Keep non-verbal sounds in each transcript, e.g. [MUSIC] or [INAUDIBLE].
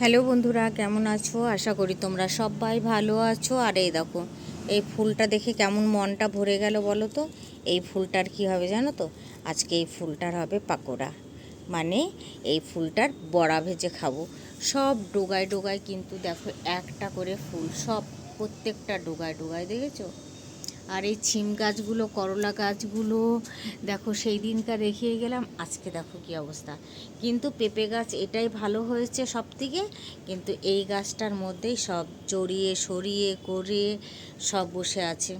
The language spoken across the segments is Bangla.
হ্যালো বন্ধুরা, কেমন আছো? আশা করি তোমরা সবাই ভালো আছো। আর এই দেখো, এই ফুলটা দেখে কেমন মনটা ভরে গেল বলো তো? এই ফুলটার কি হবে জানো তো? আজকে এই ফুলটার হবে পাকোড়া। মানে এই ফুলটার বড়া ভেজে খাব। সব ডোগায় ডোগায় কিন্তু দেখো একটা করে ফুল, সব প্রত্যেকটা ডোগায় ডোগায়, দেখেছ? আর এই ছিম গাছগুলো, করলা গাছগুলো, দেখো সেই দিনকার রেখে গেলাম, আজকে দেখো কি অবস্থা। কিন্তু পেঁপে গাছ এটাই ভালো হয়েছে সব থেকে কিন্তু এই গাছটার মধ্যেই সব জড়িয়ে সরিয়ে করে সব বসে আছে।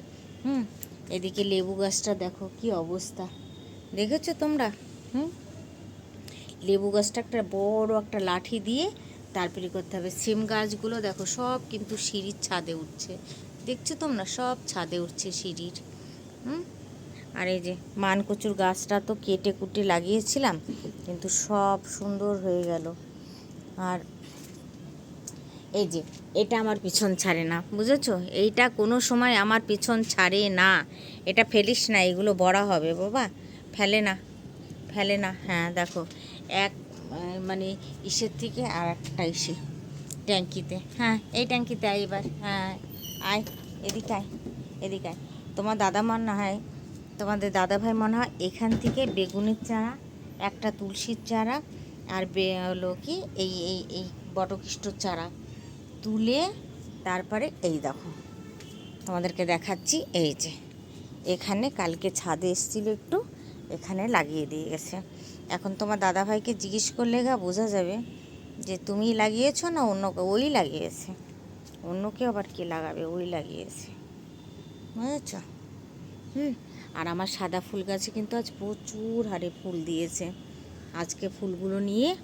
হুম, এদিকে লেবু গাছটা দেখো কি অবস্থা। দেখেছ তোমরা? হুম, লেবু গাছটা একটা বড় একটা লাঠি দিয়ে তারপরে করতে হবে। সিম গাছগুলো দেখো সব কিন্তু সিঁড়ির ছাদে উঠছে। দেখছ তোমরা? সব ছাদে উঠছে সিঁড়ির। হুম? আর এই যে মানকচুর গাছটা তো কেটে কুটে লাগিয়েছিলাম, কিন্তু সব সুন্দর হয়ে গেল। আর এই যে এটা আমার পিছন ছাড়ে না, বুঝেছ? এইটা কোনো সময় আমার পিছন ছাড়ে না। এটা ফেলিস না, এগুলো বড় হবে বাবা। ফেলে না ফেলে না। হ্যাঁ দেখো, এক মানে ইসের থেকে আর একটা ইসে ট্যাঙ্কিতে। হ্যাঁ এই ট্যাঙ্কিতে এবার। হ্যাঁ আয়, এদিকে আয় এদিকে আয়। তোমার দাদা মনে হয়, তোমাদের দাদা ভাই মনে হয় এখান থেকে বেগুনের চারা, একটা তুলসীর চারা, আর বে, হলো কি, এই এই এই বটকৃষ্ঠর চারা তুলে তারপরে এই দেখো, তোমাদেরকে দেখাচ্ছি এই যে। এখানে কালকে ছাদে এসেছিল একটু, এখানে লাগিয়ে দিয়ে গেছে। এখন তোমার দাদা ভাইকে জিজ্ঞেস করলে গা বোঝা যাবে যে তুমি লাগিয়েছো না অন্য? ওই লাগিয়েছে। অন্য কেউ আবার কে লাগাবে? ওই লাগিয়েছে। বুঝেছ হুম আর আমার সাদা ফুল গাছে কিন্তু আজ প্রচুর হারে ফুল দিয়েছে। আজকে ফুলগুলো নিয়ে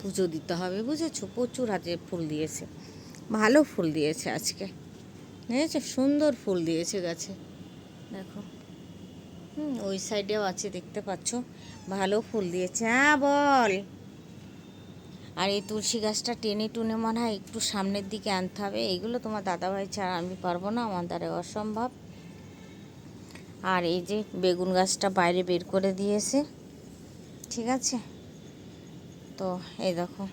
পুজো দিতে হবে বুঝেছ? প্রচুর হারে ফুল দিয়েছে। ভালো ফুল দিয়েছে আজকে। বুঝেছ? সুন্দর ফুল দিয়েছে গাছে। দেখো। হুম ওই সাইডেও আছে দেখতে পাচ্ছ? ভালো ফুল দিয়েছে। হ্যাঁ বল। আর এই তুলসী গাছটা টেনে টুনে মনে হয় একটু সামনের দিকে আনতে হবে। এইগুলো তোমার দাদাভাই ছাড়া আমি পারব না, আমার দ্বারা অসম্ভব। আর এই যে বেগুন গাছটা বাইরে বের করে দিয়েছে, ঠিক আছে? তো এই দেখো।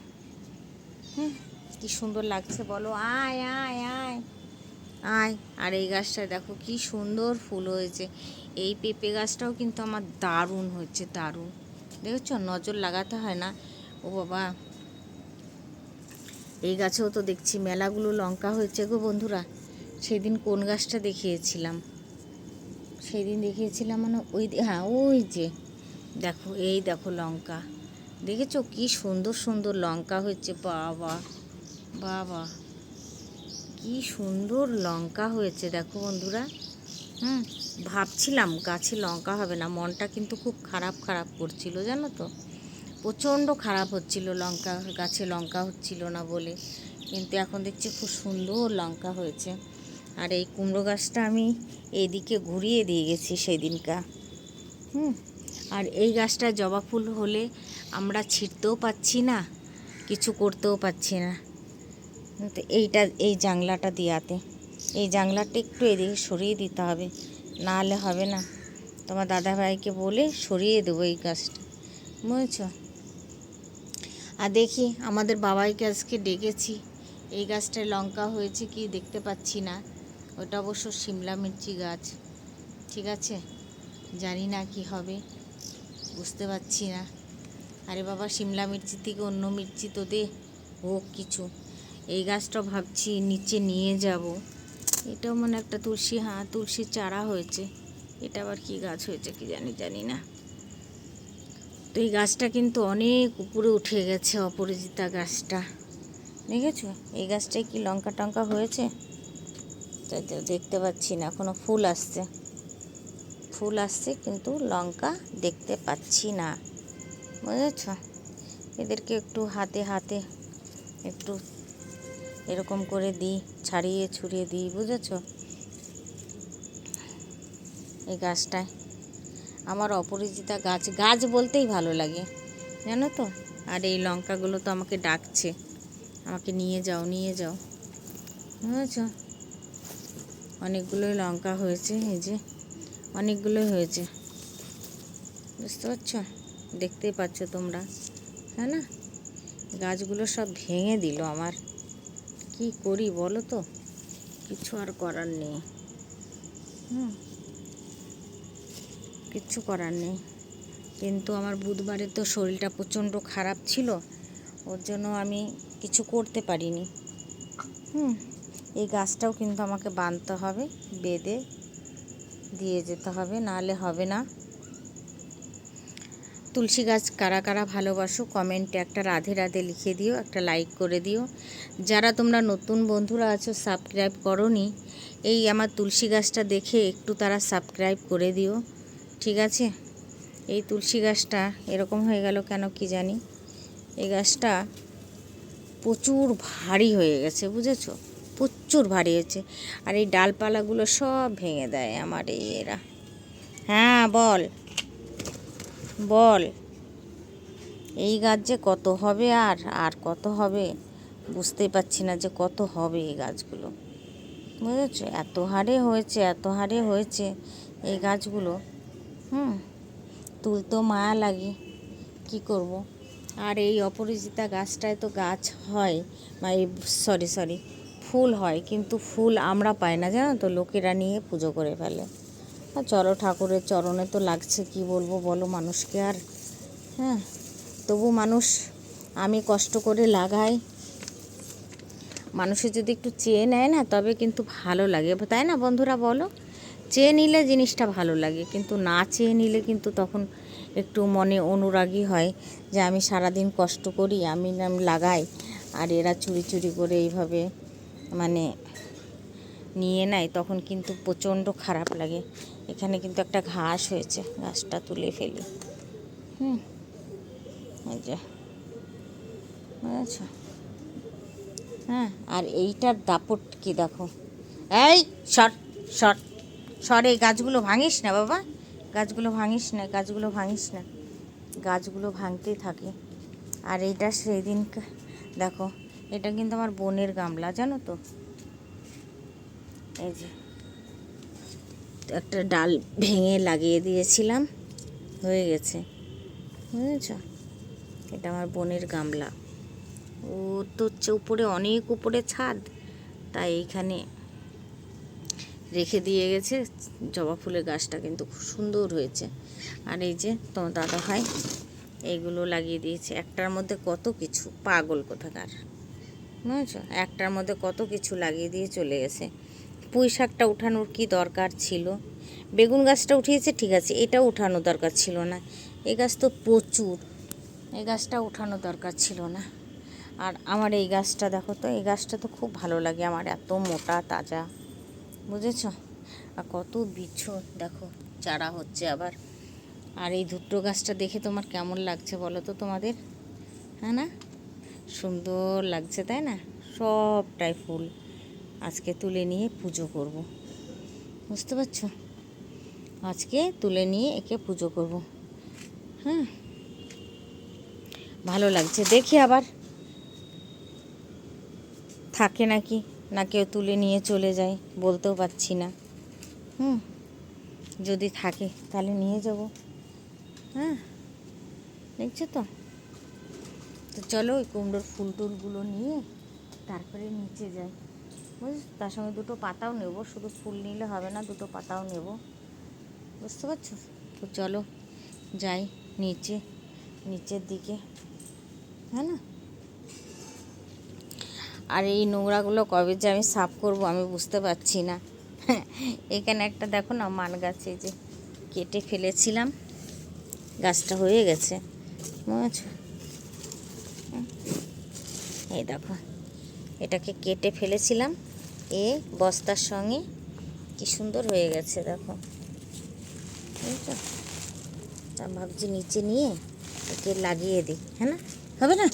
হুম, কি সুন্দর লাগছে বলো। আয় আয় আয় আয়। আর এই গাছটায় দেখো কি সুন্দর ফুল হয়েছে। এই পেঁপে গাছটাও কিন্তু আমার দারুণ হচ্ছে দারুণ। দেখেছ? নজর লাগাতে হয় না। ও বাবা এই গাছেও তো দেখছি মেলাগুলো লঙ্কা হয়েছে গো বন্ধুরা। সেদিন কোন গাছটা দেখিয়েছিলাম? সেই দিন দেখিয়েছিলাম মানে ওই হ্যাঁ ওই যে। দেখো, এই দেখো লঙ্কা। দেখেছ কি সুন্দর সুন্দর লঙ্কা হয়েছে, বাবা। বাবা, কি সুন্দর লঙ্কা হয়েছে, দেখো বন্ধুরা। হুম, ভাবছিলাম গাছে লঙ্কা হবে না, মনটা কিন্তু খুব খারাপ খারাপ করছিল, জানো তো। প্রচণ্ড খারাপ হচ্ছিল, লঙ্কা গাছে লঙ্কা হচ্ছিল না বলে। কিন্তু এখন দেখছি খুব সুন্দর লঙ্কা হয়েছে। আর এই কুমড়ো গাছটা আমি এইদিকে ঘুরিয়ে দিয়ে গেছি সেদিনকা। হুম, আর এই গাছটা জবা ফুল হলে আমরা ছিঁড়তেও পাচ্ছি না, কিছু করতেও পাচ্ছি না। তো এইটা, এই জাংলাটা দিয়াতে। এই জাংলাটা একটু এদিকে সরিয়ে দিতে হবে না হলে হবে না। তোমার দাদাভাইকে বলে সরিয়ে দেবো এই গাছটা। বুঝেছ? আর দেখি আমাদের বাবাইকে আজকে ডেকেছি। এই গাছটায় লঙ্কা হয়েছে কি দেখতে পাচ্ছি না। ওটা অবশ্য শিমলা মির্চি গাছ। ঠিক আছে? জানি না কি হবে। বুঝতে পারছি না। আরে বাবা, শিমলা মির্চি থেকে অন্য মির্চি তো দে। হোক কিছু। এই গাছটা ভাবছি নিচে নিয়ে যাব। এটাও মানে একটা তুলসী হ্যাঁ তুলসীর চারা হয়েছে। এটা আবার কি গাছ হয়েছে কি জানি জানি না। তো এই গাছটা কিন্তু অনেক উপরে উঠে গেছে, অপরাজিতা গাছটা। দেখেছ? এই গাছটায় কি লঙ্কা টঙ্কা হয়েছে? তাই তো দেখতে পাচ্ছি না, এখনও ফুল আসছে। ফুল আসছে কিন্তু লঙ্কা দেখতে পাচ্ছি না। বুঝেছ? এদেরকে একটু হাতে হাতে একটু এরকম করে দিই, ছাড়িয়ে ছুড়িয়ে দিই, বুঝেছ? এই গাছটায়। আমার অপরিচিতা গাছ গাছ বলতেই ভালো লাগে, জানো তো? আর এই লঙ্কাগুলো তো আমাকে ডাকছে। আমাকে নিয়ে যাও নিয়ে যাও। বুঝেছ? অনেকগুলোই লঙ্কা হয়েছে, এই যে অনেকগুলোই হয়েছে। বুঝতে পারছ? দেখতেই পাচ্ছ তোমরা হ্যাঁ না? গাছগুলো সব ভেঙে দিল আমার। কি করি বলো তো? কিছু আর করার নেই। হুম। কিচ্ছু করার নেই। কিন্তু আমার বুধবারে তো শরীরটা প্রচণ্ড খারাপ ছিল, ওর জন্য আমি কিছু করতে পারিনি। হুম, এই গাছটাও কিন্তু আমাকে বাঁধতে হবে, বেঁধে দিয়ে যেতে হবে, নাহলে হবে না। তুলসী গাছ কারা কারা ভালোবাসো, কমেন্টে একটা রাধে রাধে লিখে দিও, একটা লাইক করে দিও। যারা তোমরা নতুন বন্ধুরা আছো, সাবস্ক্রাইব করনি, এই আমার তুলসী গাছটা দেখে একটু তারা সাবস্ক্রাইব করে দিও। ঠিক আছে? এই তুলসী গাছটা এরকম হয়ে গেল কেন কি জানি? এই গাছটা প্রচুর ভারী হয়ে গেছে, বুঝেছ? প্রচুর ভারী হয়েছে। আর এই ডালপালাগুলো সব ভেঙে দেয় আমার এরা। হ্যাঁ বল। বল। এই গাছ যে কত হবে আর আর কত হবে? বুঝতেই পারছি না যে কত হবে এই গাছগুলো। বুঝেছ? এত হারে হয়েছে, এত হারে হয়েছে এই গাছগুলো। হুম, তুলতো মায়া লাগে, কি করব? আর এই অপরাজিতা গাছটায় তো গাছ হয়, বা এই সরি সরি ফুল হয়, কিন্তু ফুল আমরা পাই না, জানো তো? লোকেরা নিয়ে পুজো করে ফেলে। আর চলো ঠাকুরের চরণে তো লাগছে, কি বলব বলো মানুষকে আর? হ্যাঁ তবু মানুষ, আমি কষ্ট করে লাগাই। মানুষের যদি একটু চেয়ে নেয় না, তবে কিন্তু ভালো লাগে। তাই না বন্ধুরা বলো? চেয়ে নিলে জিনিসটা ভালো লাগে, কিন্তু না চেয়ে নিলে কিন্তু তখন একটু মনে অনুরাগী হয় যে আমি সারাদিন কষ্ট করি, আমি নাম লাগাই, আর এরা চুরি চুরি করে এইভাবে মানে নিয়ে নেয়, তখন কিন্তু প্রচণ্ড খারাপ লাগে। এখানে কিন্তু একটা ঘাস হয়েছে, ঘাসটা তুলে ফেলি। হুম বুঝেছ? হ্যাঁ আর এইটার দাপট কি দেখো? এই শর্ট শর্ট সর গাছগুলো ভাঙিস না বাবা। গাছগুলো ভাঙিস না, গাছগুলো ভাঙিস না। গাছগুলো ভাঙতেই থাকে। আর এটা সেই দিন দেখো, এটা কিন্তু আমার বোনের গামলা, জানো তো? এই যে, একটা ডাল ভেঙে লাগিয়ে দিয়েছিলাম, হয়ে গেছে। বুঝেছ? এটা আমার বোনের গামলা। ও তো হচ্ছে উপরে, অনেক উপরে ছাদ। তাই এইখানে রেখে দিয়ে গেছে। জবা ফুলের গাছটা কিন্তু খুব সুন্দর হয়েছে। আর এই যে তোমার দাদা ভাই এইগুলো লাগিয়ে দিয়েছে। একটার মধ্যে কত কিছু? পাগল কোথাকার। বুঝেছ? একটার মধ্যে কত কিছু লাগিয়ে দিয়ে চলে গেছে। পুঁই শাকটা উঠানোর কি দরকার ছিল? বেগুন গাছটা উঠিয়েছে, ঠিক আছে। এটা উঠানো দরকার ছিল না। এই গাছ তো প্রচুর। এই গাছটা উঠানো দরকার ছিল না। আর আমার এই গাছটা, দেখো তো, এই গাছটা তো খুব ভালো লাগে। আমার এত মোটা, তাজা। বুঝেছ? আর কত বিচ্ছু দেখো, চারা হচ্ছে আবার। আর এই ধুত্র গাছটা দেখে তোমার কেমন লাগছে বলো তো তোমাদের? হ্যাঁ না? সুন্দর লাগছে, তাই না? সবটাই ফুল। আজকে তুলে নিয়ে পুজো করব। বুঝতে পারছ? আজকে তুলে নিয়ে একে পুজো করব। হ্যাঁ? ভালো লাগছে, দেখি আবার। থাকে নাকি? না কেউ তুলে নিয়ে চলে যায়, বলতেও পারছি না। হুম, যদি থাকে তাহলে নিয়ে যাব। হ্যাঁ দেখছ তো? তো চলো ওই কুমড়োর ফুল টুলগুলো নিয়ে তারপরে নিচে যাই। বুঝছ? তার সঙ্গে দুটো পাতাও নেব, শুধু ফুল নিলে হবে না, দুটো পাতাও নেব। বুঝতে পারছ? তো চলো যাই নিচে, নিচের দিকে। হ্যাঁ না? আর এই নোংরাগুলো কবে যে আমি সাফ করব আমি বুঝতে পারছি না। [LAUGHS] এখানে একটা দেখো না মান গাছ যে কেটে ফেলেছিলাম, গাছটা হয়ে গেছে। বুঝেছ এই দেখো, এটাকে কেটে ফেলেছিলাম, এ বস্তার সঙ্গে কি সুন্দর হয়ে গেছে, দেখো। তা ভাবছি নিচে নিয়ে একে লাগিয়ে দিই হ্যাঁ না? হবে না?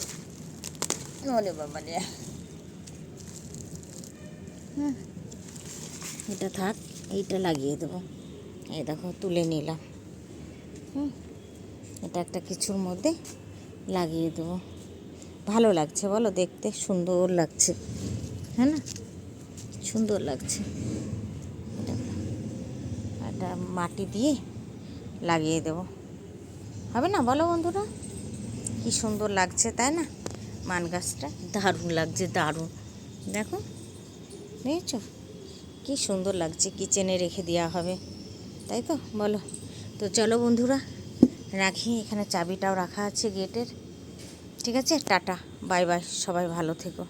ওরে বাবা এটা থাক, এইটা লাগিয়ে দেবো। এই দেখো, তুলে নিলাম। হুম, এটা একটা কিছুর মধ্যে লাগিয়ে দেবো। ভালো লাগছে বলো, দেখতে সুন্দর লাগছে। হ্যাঁ না? সুন্দর লাগছে। এটা মাটি দিয়ে লাগিয়ে দেবো। হবে না বলো বন্ধুরা? কি সুন্দর লাগছে, তাই না? মান গাছটা দারুণ লাগছে, দারুণ। দেখো, দেখেছ? কি সুন্দর লাগছে কিচেনে রেখে দেওয়া হবে। তাই তো? বলো। তো চলো বন্ধুরা, রাখি, এখানে চাবিটাও রাখা আছে গেটের। ঠিক আছে? টাটা। Bye bye. সবাই ভালো থেকো।